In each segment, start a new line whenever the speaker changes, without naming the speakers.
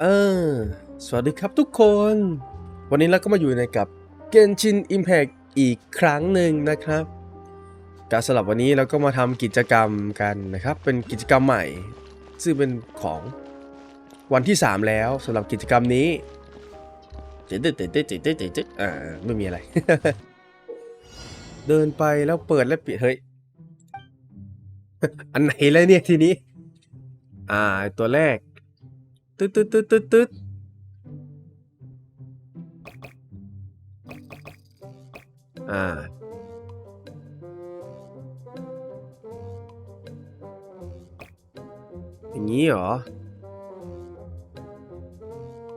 เออ สวัสดีครับทุกคน วันนี้เราก็มาอยู่ในกับ Genshin Impact อีกครั้งหนึ่งนะครับการสลับวันนี้เราก็มาทำกิจกรรมกันนะครับ เป็นกิจกรรมใหม่ ซึ่งเป็นของวันที่ 3 แล้วสำหรับกิจกรรมนี้เจ๊ดเจ๊ดเจ๊ดเจ๊ดเจ๊ดเจ๊ดอ่าไม่มีอะไร เดินไปแล้วเปิดแล้วปิดเฮ้ย อันไหนเลยเนี่ยทีนี้ อ่าตัวแรก ตึ๊ดตึ๊ดตึ๊ดตึ๊ดตึ๊ดอ่า อย่างนี้เหรอ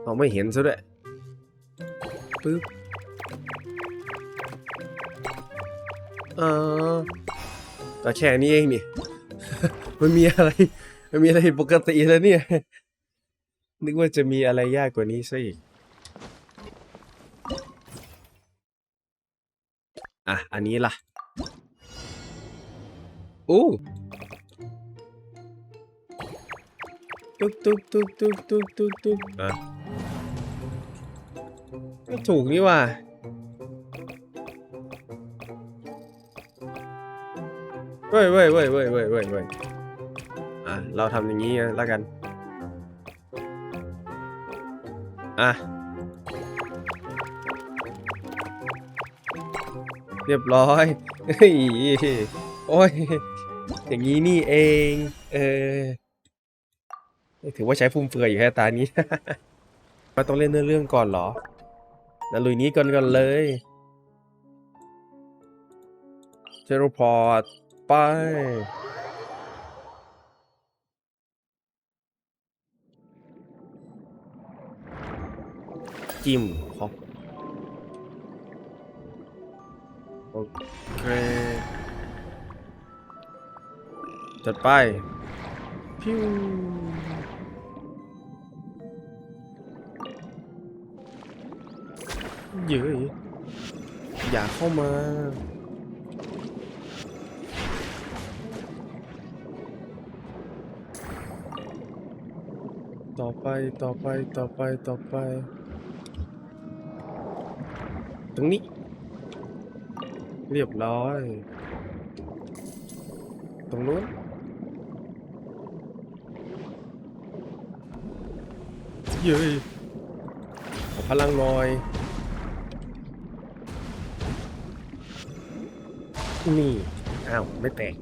เราไม่เห็นซะด้วยปึ๊บเอ่าก็แค่นี้เองนี่ มันมีอะไร มันมีอะไรผิดปกติแล้วเนี่ย นึกว่าจะมีอะไรยากกว่านี้ซะอีก อะ อันนี้ล่ะอู้ตุ๊กตุ๊กตุ๊กตุ๊กตุ๊กตุ๊กตุ๊กอะไม่ถูกนี่หว่าเว้ยเว้ยเว้ยเว้ยเว้ยเว้ยเว้ยอะ เราทำอย่างนี้แล้วกัน อะ เรียบร้อยเฮ้ยโอ้ย อย่างนี้นี่เอง เออ ถือว่าใช้ฟุ่มเฟือยอยู่แค่ตานี้มาต้องเล่นเนื้อเรื่องก่อนเหรอนาลุยนี้ก่อนกันเลยเทโรพอร์ตไป จิ้มขอโอเคจัดไปพิวเย้ยอย่าเข้ามาต่อไป ต่อไป ต่อไป ต่อไป ตรงนี้ เรียบร้อย ตรงนู้นเย้ยขอพลังหน่อย นี่ อ้าว ไม่แตก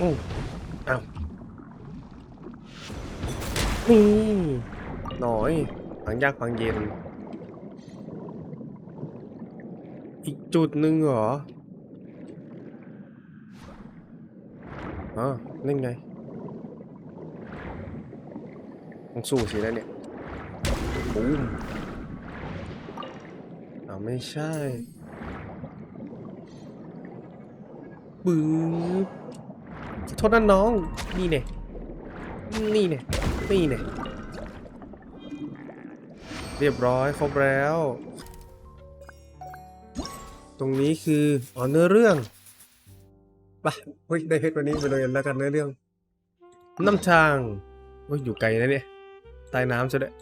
อู้อ้าว นี่ หน่อยฝังยากฝังเย็น อีกจุดหนึ่งเหรออ๋อนั่นไงต้องสู้สิแล้เนี่ยบูมอ้าไม่ใช่บึ้บขอโทษนะน้อง นี่เนี่ยนี่เนี่ยนี่เนี่ยเรียบร้อยครบแล้ว ตรงนี้คืออ๋อเนื้อเรื่องไปเฮ้ยได้เพชรวันนี้ไปเลยแล้วกันเนื้อเรื่อง น้ำทางเฮ้ยอยู่ไกลนะเนี่ยใต้น้ำซะด้วย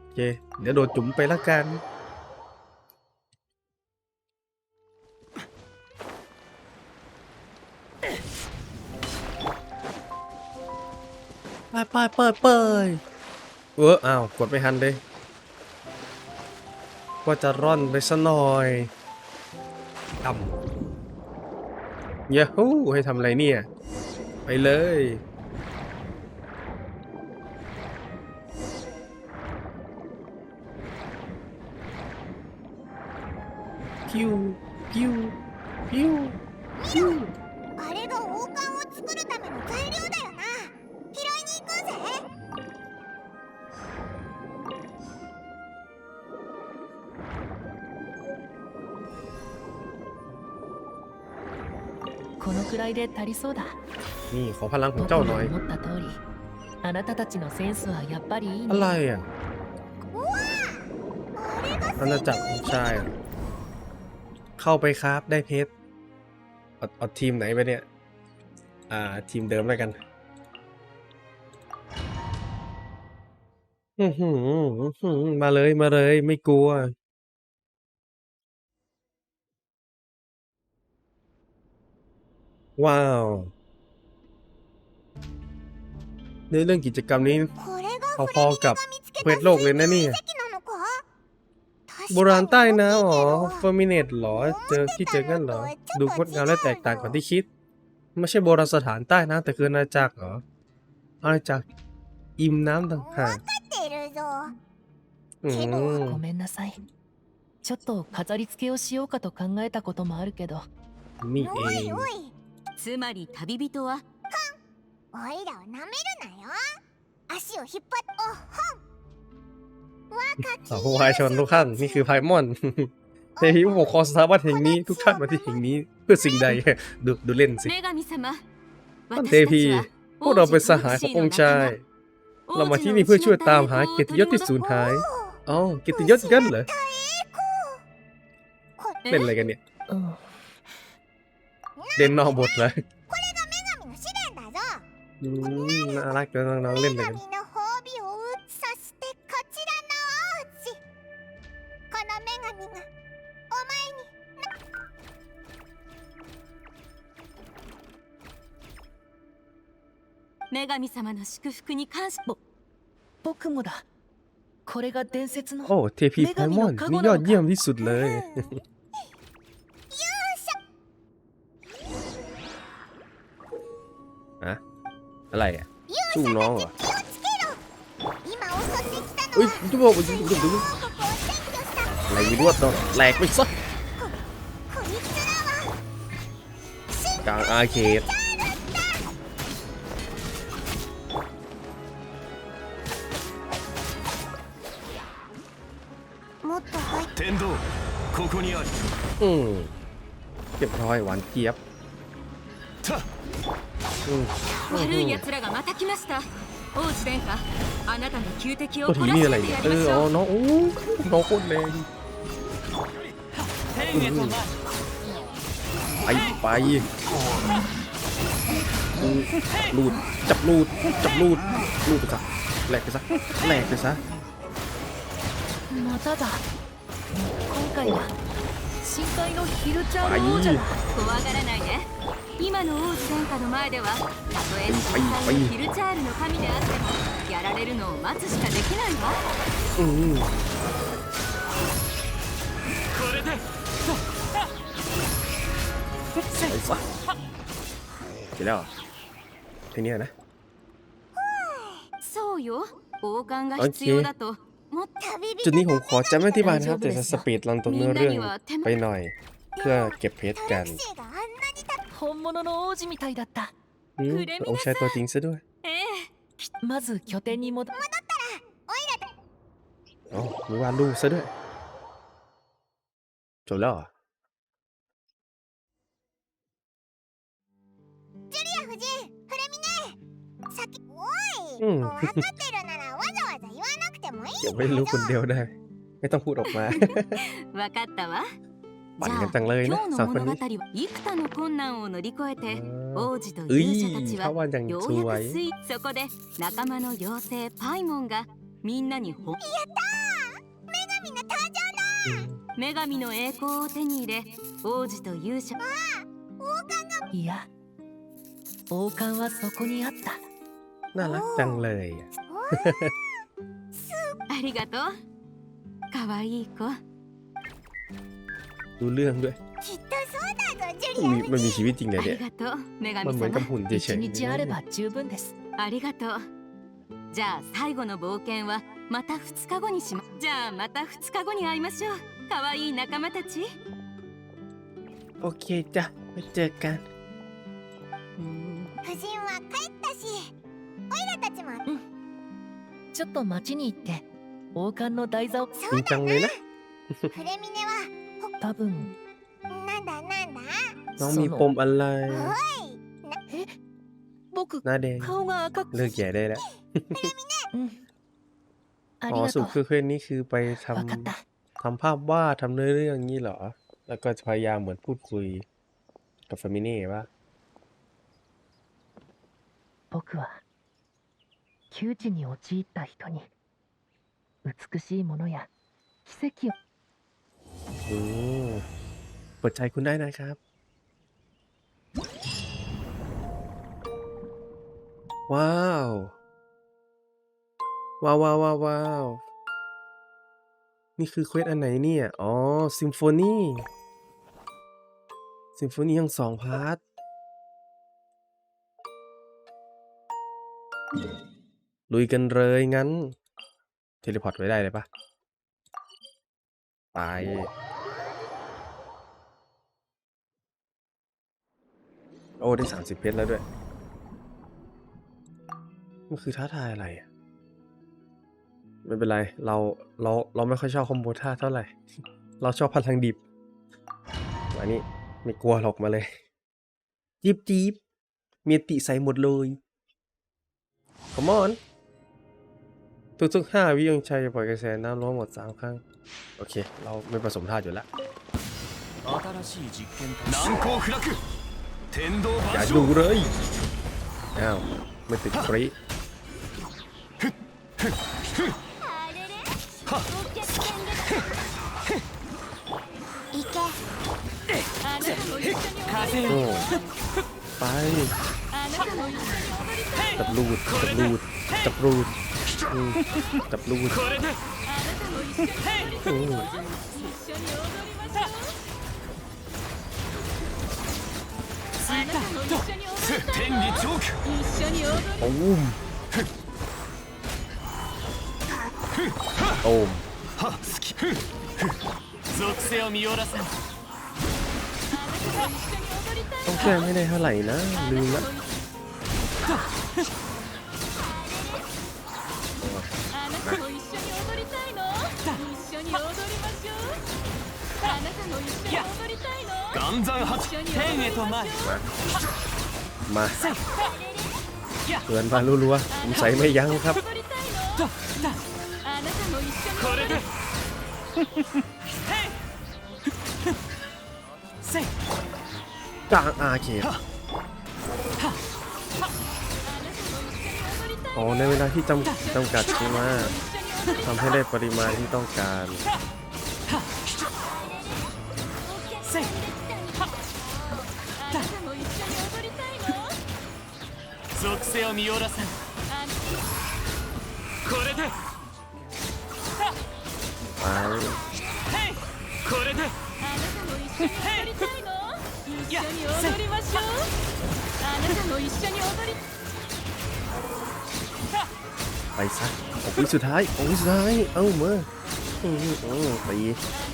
โอเค เดี๋ยวโดดจุ๋มไปละกันไปไปเปิดเปิดเอออ้าว กดไม่ทันเลย ว่าจะร่อนไปซะหน่อยดำยาฮูให้ทำอะไรเนี่ย ไปเลย
くらいで足りそうだ
นี่ขอพลังของ
僕
เจ้าห
の
น่อย
思った通りあなたたちのセンスはやっぱりいい
อะไร
ね
อ่ะ
あれが
อาณาจักรของชายเหรอเข้าไปครับได้เพชรเอาเอาทีมไหนไปเนี่ย อ่า ทีมเดิมแล้วกัน อื้อหืออื้อหือมาเลยมาเลย ไม่กลัว ว้าว ในเรื่องกิจกรรมนี้
これが
พอๆกับ
見つけ
เคว
た
สโลกเลยนะเนี่ย
遺跡なのか
โบราณใต้นะ
確
อ๋อ
かに
เฟอร์มิเนตหรอ เจอที่เจอกันเหรอ ดูงดงามและแตกต่างกว่าที่คิด ไม่ใช่โบราณสถานใต้นะ แต่คืออาณาจักรเหรออาณาจักรอิมน้ำต่างหาก
ってるぞ
อืม
ごめんなさいちょっと飾り付けをしようかと考えたこともあるけど
นี่เอ
お
ง
いおい
つまり旅人は
おいらをなめるなよ足を引っ張っおほん若き
สาววายชนทุกท่านนี่คือไพมอน เทพีผู้ปกครองสถาบันแห่งนี้ทุกท่านมาที่แห่งนี้เพื่อสิ่งใด ดูดูเล่นสิ
女神様
ท่าน
私
เท
た
พี
ちは
พวกเราเป็นสหายขององค์ชาย เรามาที่นี่เพื่อช่วยตามหาเกียรติยศที่สูญหาย อ๋อ เกียรติยศกันเหรอ
こ
เล่นอะไรกันเนี่ย
うん
เล่นนอกบทเลย
女神の試練だぞ
อืมน่ารักจังน้องๆเล่นอะไร
女
กัน
神の褒美をそしてこちらの王子この女神がお前に
女神様の祝福に感謝
僕もだこれが伝説の
โอ้เทพีไพมอนนี่ยอดเยี่ยมที่สุดเลย อะไรอะสู้น้องเหรอเฮ้ยดูบอกดูดู
ดู
อะไรไม่รู้ตัวแหลกไปซะกลางอาเข
ต
อืมเก็บร้อยหวานเจี๊ยบ
悪い奴らがまた来ました王子殿下あなたの旧敵を
ตัว
懲
ที
ら
นี่
し
อะไร
めて
เนี่ย
や
เอ
りま
อ
し
อ๋อ
ょう
น้องโอ้น้องโคตรแรงไปไปอืมลูดจับลูดจับลูดลูดไปซะแหลกไปซะแหลกไปซะ
まただ今回は深海のヒルチャ
あいい
ール王者だ
怖がらないで 今の王子殿下の前ではたとえ深海のヒルチャールの神であってもやられるのを待つしかできないわ
อืม
これで
ไปซะเสร็จแล้วเหรอทีเนี้ยนะ
そうよ王冠が必要だともっと
旅
จุด
人
นี้ผมขอจะไม่อธิบายนะครับแต่จะสปีดลันตัวเนื้อเรื่องไปหน่อย เพื่อเก็บเพชรกัน
本物の王子みたいだった
อืมองค์ชายตัวจริงซะด้วย
ええ
まず拠点に戻
อ๋อมีวาดรูปซะด้วยจบแล้วเหรอ
ジュリア夫人フレミネ先おい、
うん
もう分かってるならわざわざ言わなくてもいい
เก็บไว้รู้คนเดียวได้ ไม่ต้องพูดออกมา
わかったわ
ปั่
じ
น
ゃ
กัน
あ
จังเลยนะ
今日
สอง
の
คน
物語
นี้
は幾多の困難を乗り越えて
อ๋อ
王子と
เอ้ย
勇者たち
เขา
は
ว่าอย่าง
よ
ส
うや
วย
くスイそこで仲間の妖精パイモンがみんなにほ
みんな誕生
อืม
女神の栄光を手に入れ王子と勇者
いや王冠はそこにあった
น่ารักจังเลยอะ
ありがとうかわいい子
รู้เรื่องด้วย
きっとそうだぞジュ
มัน
リ
มี
ア
มัน
夫
มี
人
ชีวิตจริงเลย
あ
เนี่ย
りがとう女
มัน
神
เหมือนกับ
様
หุ่นเฉ
一
ย
日あれば十分です
ありがとうじゃあ最後の冒険はまた2日後にしまじゃあまた2日後に会いましょうかわいい仲間たち
โอเคจ้ะไปเจอกัน
うーん
夫人は帰ったしオイラたちも
ちょっと町に行って王冠の台座を
そ
จริ
う
งจังเลยนะ
フレミネは
多分
なんだなんだ
น้อง
そ
มีปม
の
อะไร
僕
หน้าแดง
顔が赤く
เลิกแย่ได้แล้ว
うんあ
อ๋
り
อ
が
สุ
と
ด
う
คือเพื่อนนี่คือไปท
わかった ำ
ทำภาพวาดทำเนื้อเรื่องนี้เหรอ แล้วก็จะพยายามเหมือนพูดคุยกับฟามิเน่ว่า
僕は窮地に陥った人に 美しいものや奇跡を
โอ้ เปิดใจคุณได้นะครับ ว้าว ว้าวว้าวว้าววาวนี่คือเควสอันไหนเนี่ย อ๋อ ซิมโฟนีซิมโฟนีทั้งสองพาร์ทลุยกันเลยงั้น เทเลพอร์ตไว้ได้เลยปะไป โอ้ ได้สามสิบเพชรแล้วด้วย มันคือท้าทายอะไรอะไม่เป็นไร เราเราเราไม่ค่อยชอบคอมโบท่าเท่าไหร่ เราชอบพลังดิบอันนี้ไม่กลัวหรอกมาเลย จีบจีบเมียติใส่หมดเลย Come on ทุกๆห้าวิยังใช้ปล่อยกระแสน้ำร้อนหมดสามครั้ง โอเค เราไม่ผสมธาตุอยู่แล้ว
新しい実験難攻不落天道
อย่าดูเลย อ้าว ไม่ติดครีโอ้ไป จับลูด จับลูด จับลูด จับลูด
โอ้ で
あなたも一緒に踊りたい
うん
一緒に踊りましょうあなたも一緒に踊りたい
天理チョーク
一緒に踊り
โอ้มโอ้ม
は好きふ属性を見よらせん
あなたも一緒に踊りたい
ต้องแก้ไม่ได้เท่าไหร่นะ ลืมละ
あなたも一緒に踊りたいの 一緒に踊りましょうあなたも一緒に踊りたいの
岩山発
一緒に踊りましょう
มาเกินมารัวๆผมใส่ไม่ยั้งครับ
踊りたいのあなたも一緒に
これでせい
กลางอาเขต
あなたも一緒に踊りたい
อ๋อ ในเวลาที่จำจำกัดใช่ไหม
一緒に踊り
ทำให้ได้ปริมาณที่ต้องการ
属性を見よらせん
あ
これで
ไป
これで
あなたも一緒に踊りたいの一緒に踊りましょうあなたも一緒に踊り
ไปซะหกวิสุดท้ายหกวิสุดท้าย เอ้ามาอืมอืมตี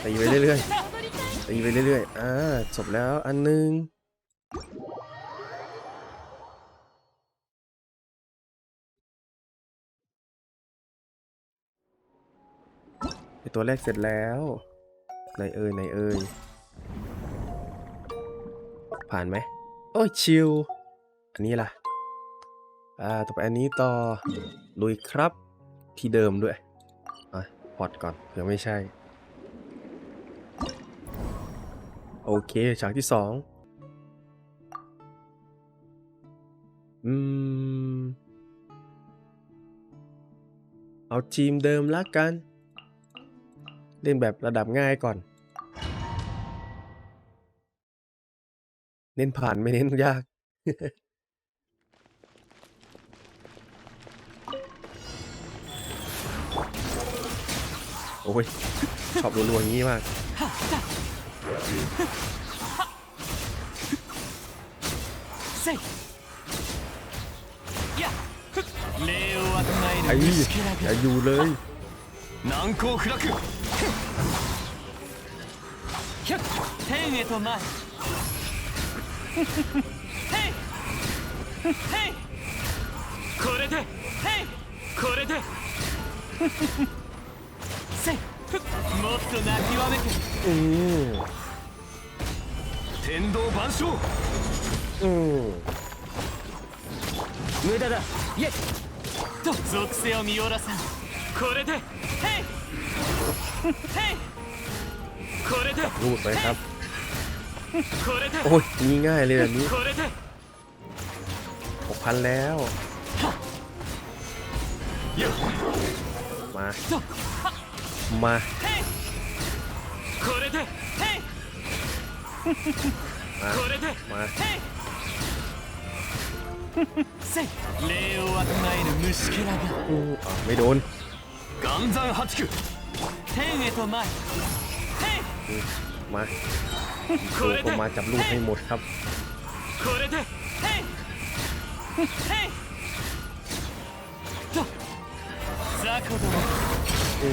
ตีไปเรื่อย
踊りたい
ๆตีไปเรื่อยๆ อ่า จบแล้วอันหนึง ตัวแรกเสร็จแล้วไหนเอ่ยไหนเอ่ยผ่านไหมโอ้ยชิลอันนี้ล่ะ อ่าต่อไปอันนี้ต่อลุยครับที่เดิมด้วยอะพอดก่อนเผื่อไม่ใช่ โอเคฉากที่สองอืม เอาทีมเดิมละกัน เล่นแบบระดับง่ายก่อน เน้นผ่านไม่เน้นยาก โอ้ย ชอบรัวๆอย่างนี้มากไอ้อย่าอยู่เลย
天へと前へい。へこれで。へこれで。せもっと泣きわめて
おお
天道万象。
おお
無駄だ。イエと属性を見下ろさん。これで。へい。へい。これで。どうぞ
โอ้ยนี่ง่ายเลยแบบนี้หกพันแล้ว มา มามามา
โอ้
ไม่โดนมา
こ
ดู
れ
ก็
で
มาจับลูกให้หมดครับ
これでへいへいと雑魚ども
อื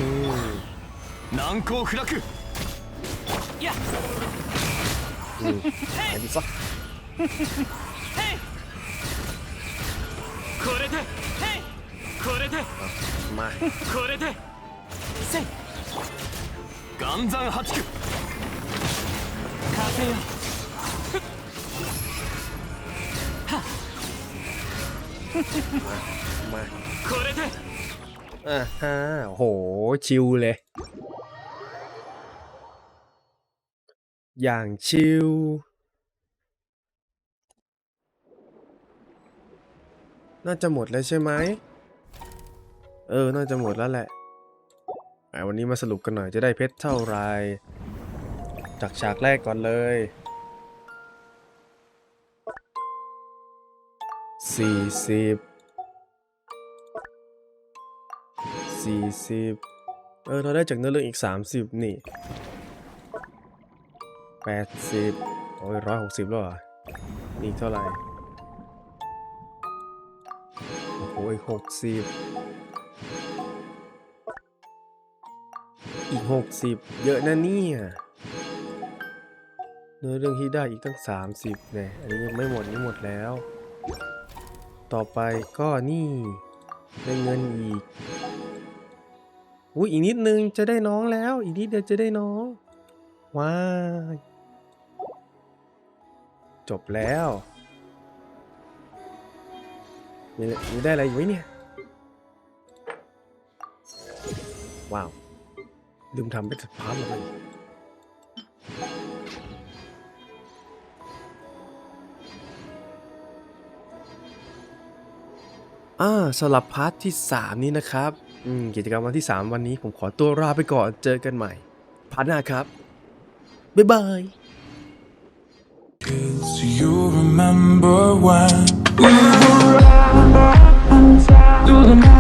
ม
難攻不落や
อืมไอ้ดิซะ
へいこれでへいこれで
มา
これでせい岩山八九 주
세 요.
거래 대.
อ่าฮะโห ชิวเลย อย่างชิวน่าจะหมดแล้วใช่ไหม เออ น่าจะหมดแล้วแหละวันนี้มาสรุปกันหน่อยจะได้เพชรเท่าไร จากฉากแรกก่อนเลย สี่สิบ สี่สิบ เออ เราได้จากเนื้อเรื่องอีกสามสิบนี่แปดสิบโอ้ยร้อยหกสิบแล้วเหรอนี่อีกเท่าไหร่ โอ้โหอีกหกสิบ อีกหกสิบ เยอะนะเนี่ย นื้อเรื่องที่ได้อีกตั้งสามสิบเนี่ยอันนี้ยังไม่หมดนี่หมดแล้ว ต่อไปก็นี่ได้เงินอีกอุ้ยอีกนิดนึงจะได้น้องแล้ว อีกนิดเดียวจะได้น้องว้ายจบแล้วมีมีได้อะไรอยู่ไหมเนี่ย ว้าว ลืมทำเป็นสพาร์ทเลย อ่าสำหรับพาร์ทที่ 3 นี้นะครับกิจกรรมวันที่ 3 วันนี้ผมขอตัวลาไปก่อนเจอกันใหม่พาร์ทหน้าครับ บ๊ายบาย
Do the math.